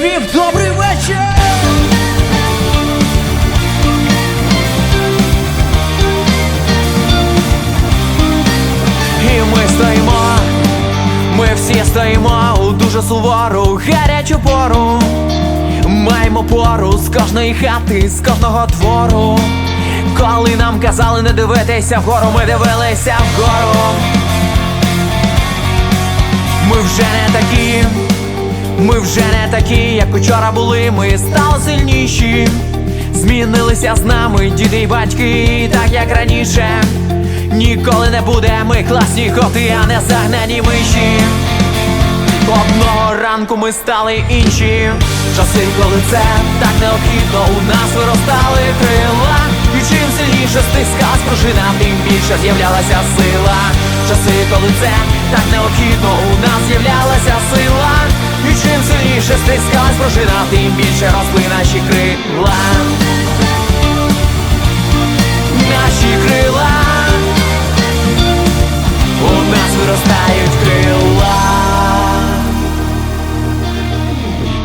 Львів, добрий вечір! І ми стоїмо, ми всі стоїмо у дуже сувору гарячу пору. Маємо пору з кожної хати, з кожного двору. Коли нам казали не дивитися вгору, ми дивилися вгору. Ми вже не такі, ми вже не такі, як учора були, ми стали сильніші. Змінилися з нами діди й батьки, так як раніше. Ніколи не буде, ми класні коти, а не загнані миші. Одного ранку ми стали інші. Часи, коли це так необхідно, у нас виростали крила. І чим сильніше стискалась пружина, тим більше з'являлася сила. Часи, коли це так необхідно, у нас з'являлася сила. Чим стискалась пружина, тим більше росли наші крила. Наші крила. У нас виростають крила.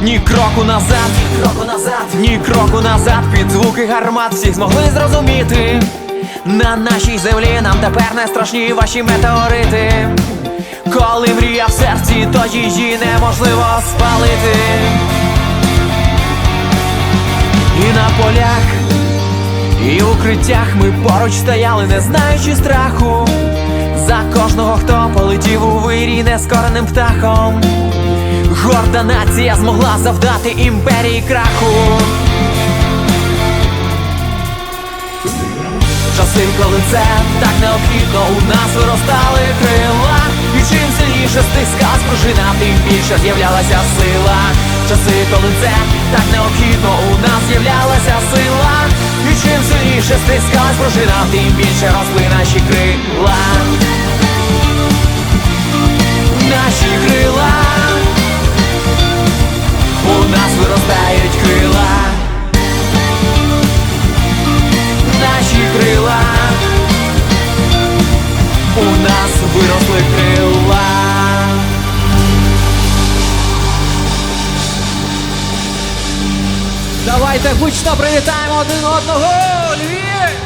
Ні кроку назад, ні кроку назад, ні кроку назад, під звуки гармат всіх змогли зрозуміти. На нашій землі нам тепер не страшні ваші метеорити. Коли мрія в серці, то її неможливо спалити. І на полях, і укриттях ми поруч стояли, не знаючи страху. За кожного, хто полетів у вирій нескореним птахом. Горда нація змогла завдати імперії краху. Часи, коли це так необхідно, у нас виростали крила. І чим сильніше стискалась пружина, тим більше з'являлася сила. Часи, коли це так необхідно, у нас з'являлася сила. І чим сильніше стискалась пружина, тим більше росли наші крила. Наші крила. У нас виростають крила. Наші крила. У нас Давайте гучно привітаємо один одного! Львів!